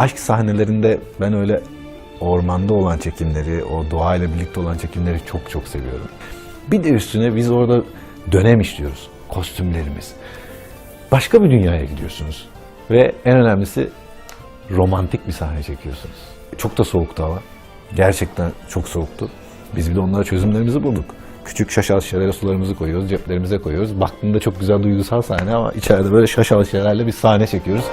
Aşk sahnelerinde ben öyle ormanda olan çekimleri, o doğayla birlikte olan çekimleri çok çok seviyorum. Bir de üstüne biz orada dönem işliyoruz. Kostümlerimiz. Başka bir dünyaya gidiyorsunuz. Ve en önemlisi romantik bir sahne çekiyorsunuz. Çok da soğuktu hava. Gerçekten çok soğuktu. Biz bir de onlara çözümlerimizi bulduk. Küçük şaşal şelale sularımızı koyuyoruz, ceplerimize koyuyoruz. Baktığında çok güzel duygusal sahne ama içeride böyle şaşal şelale bir sahne çekiyoruz.